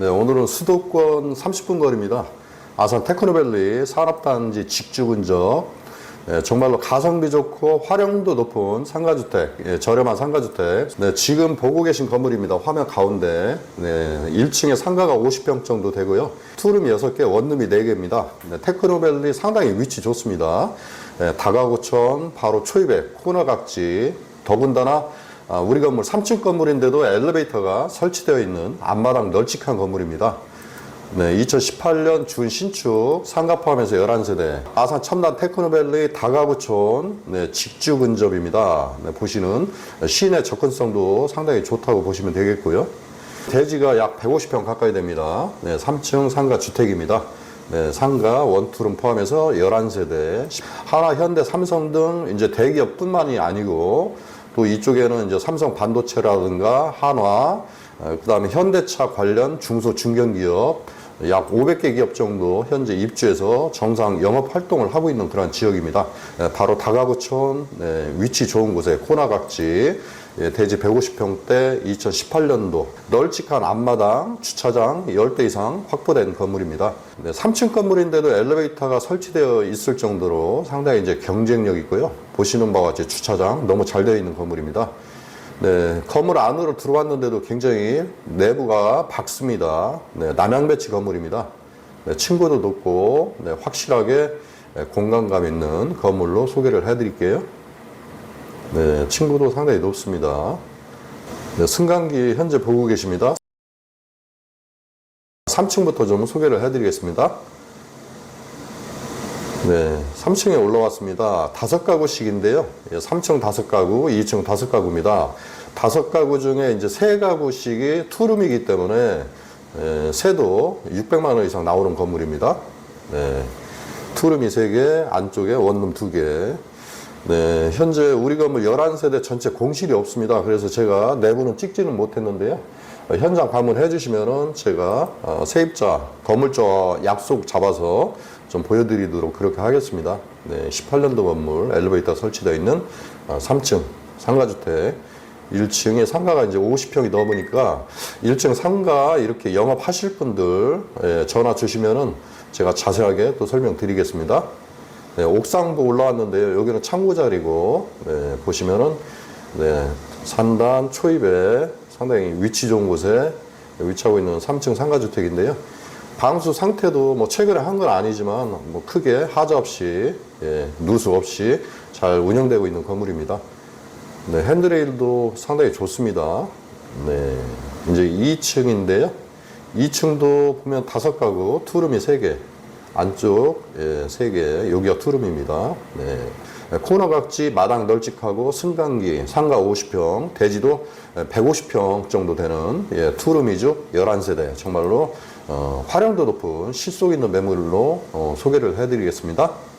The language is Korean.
네, 오늘은 수도권 30분 거리입니다. 아산 테크노밸리 산업단지 직주 근접. 예, 정말로 가성비 좋고 활용도 높은 상가주택, 예, 저렴한 상가주택. 네, 지금 보고 계신 건물입니다. 화면 가운데. 네, 1층에 상가가 50평 정도 되고요. 투룸이 6개, 원룸이 4개입니다. 네, 테크노밸리 상당히 위치 좋습니다. 예, 다가구천, 바로 초입에 코너각지, 더군다나 아, 우리 건물 3층 건물인데도 엘리베이터가 설치되어 있는 앞마당 널찍한 건물입니다. 네, 2018년 준 신축 상가 포함해서 11세대 아산 첨단 테크노밸리 다가구촌 네, 직주 근접입니다. 네, 보시는 시내 접근성도 상당히 좋다고 보시면 되겠고요. 대지가 약 150평 가까이 됩니다. 네, 3층 상가 주택입니다. 네, 상가 원투룸 포함해서 11세대 하나 현대 삼성 등 이제 대기업뿐만이 아니고 또 이쪽에는 이제 삼성 반도체라든가 한화, 그 다음에 현대차 관련 중소 중견 기업 약 500개 기업 정도 현재 입주해서 정상 영업 활동을 하고 있는 그런 지역입니다. 예, 바로 다가구촌 네, 위치 좋은 곳에 코나각지 예, 대지 150평대 2018년도 널찍한 앞마당 주차장 10대 이상 확보된 건물입니다. 네, 3층 건물인데도 엘리베이터가 설치되어 있을 정도로 상당히 이제 경쟁력 있고요. 보시는 바와 같이 주차장 너무 잘 되어 있는 건물입니다. 네, 건물 안으로 들어왔는데도 굉장히 내부가 밝습니다. 네, 남양 배치 건물입니다. 네, 층고도 높고 네, 확실하게 네, 공간감 있는 건물로 소개를 해드릴게요. 네, 층고도 상당히 높습니다. 네, 승강기 현재 보고 계십니다. 3층부터 좀 소개를 해드리겠습니다. 네, 3층에 올라왔습니다. 다섯 가구씩인데요. 3층 다섯 가구, 2층 다섯 가구입니다. 다섯 가구 중에 이제 세 가구씩이 투룸이기 때문에 에, 세도 600만 원 이상 나오는 건물입니다. 네, 투룸이 3개, 안쪽에 원룸 2개. 네, 현재 우리 건물 11세대 전체 공실이 없습니다. 그래서 제가 내부는 찍지는 못했는데요. 어, 현장 방문해 주시면은 제가 어, 세입자, 건물주와 약속 잡아서 좀 보여드리도록 그렇게 하겠습니다. 네, 18년도 건물 엘리베이터 설치되어 있는 어, 3층 상가주택 1층에 상가가 이제 50평이 넘으니까 1층 상가 이렇게 영업하실 분들 예, 전화 주시면은 제가 자세하게 또 설명드리겠습니다. 네, 옥상도 올라왔는데요. 여기는 창고 자리고 네, 보시면은 네, 산단 초입에 상당히 위치 좋은 곳에 위치하고 있는 3층 상가주택인데요. 방수 상태도 뭐 최근에 한 건 아니지만 뭐 크게 하자 없이 예, 누수 없이 잘 운영되고 있는 건물입니다. 네, 핸드레일도 상당히 좋습니다. 네, 이제 2층인데요. 2층도 보면 다섯 가구, 투룸이 세 개, 안쪽 예, 세 개, 여기가 투룸입니다. 네. 코너 각지 마당 널찍하고 승강기 상가 50평, 대지도 150평 정도 되는 예, 투룸이죠. 11세대 정말로 어, 활용도 높은 실속 있는 매물로 어, 소개를 해드리겠습니다.